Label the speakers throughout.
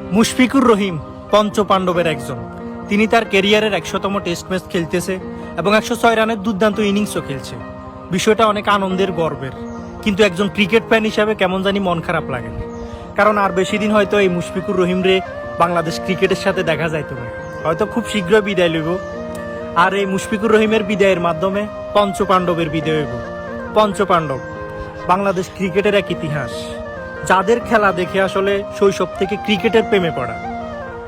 Speaker 1: মুশফিকুর রহিম পঞ্চ পাণ্ডবের একজন। তিনি তার কেরিয়ারের একশোতম টেস্ট ম্যাচ খেলতেছে এবং একশো ছয় রানের দুর্দান্ত ইনিংসও খেলছে। বিষয়টা অনেক আনন্দের, গর্বের। কিন্তু একজন ক্রিকেট ফ্যান হিসাবে কেমন জানি মন খারাপ লাগে কারণ আর বেশি দিন হয়তো এই মুশফিকুর রহিম রে বাংলাদেশ ক্রিকেটের সাথে দেখা যাইতো না। হয়তো খুব শীঘ্রই বিদায় লইব। আর এই মুশফিকুর রহিমের বিদায়ের মাধ্যমে পঞ্চ পাণ্ডবের বিদায় হইব। পঞ্চ পাণ্ডব বাংলাদেশ ক্রিকেটের এক ইতিহাস। যাদের খেলা দেখে আসলে শৈশব থেকে ক্রিকেটের প্রেমে পড়া,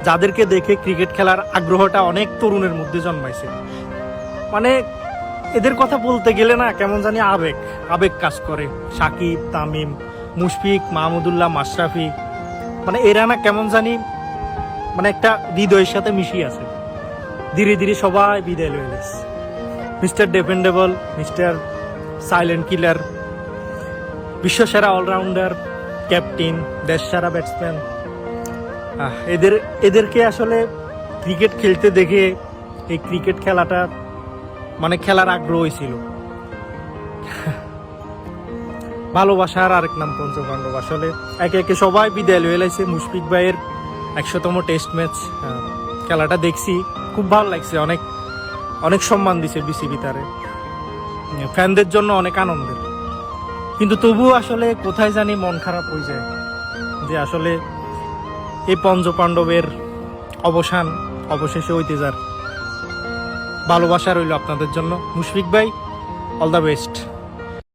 Speaker 1: যাদেরকে দেখে ক্রিকেট খেলার আগ্রহটা অনেক তরুণের মধ্যে জন্মাইছে। মানে এদের কথা বলতে গেলে না, কেমন জানি আবেগ আবেগ কাজ করে। সাকিব, তামিম, মুশফিক, মাহমুদুল্লাহ, মাশরাফি মানে এরা না কেমন জানি মানে একটা হৃদয়ের সাথে মিশিয়ে আছে। ধীরে ধীরে সবাই বিদায় লয়ে গেছে mister dependable mister silent killer, বিশ্বসেরা allrounder captain দেশ সেরা ব্যাটসম্যান এদের, এদেরকে আসলে ক্রিকেট খেলতে দেখে এই ক্রিকেট খেলাটা মানে খেলার আগ্রহ ছিল। ভালোবাসার আরেক নাম পঞ্চপাণ্ডব আসলে একে একে সবাই বিদায় লয়ে লাইছে। মুশফিক ভাইয়ের একশোতম টেস্ট ম্যাচ খেলাটা দেখছি। খুব ভালো লাগছে। অনেক অনেক সম্মান দিছে বিসিবি তারে। ফ্যানদের জন্য অনেক আনন্দের। কিন্তু তবুও আসলে কোথায় জানি মন খারাপ হয়ে যায় যে আসলে এই পঞ্চপাণ্ডবের অবসান, অবশেষে যার ভালোবাসা রইল আপনাদের জন্য। মুশফিক ভাই অল দ্য বেস্ট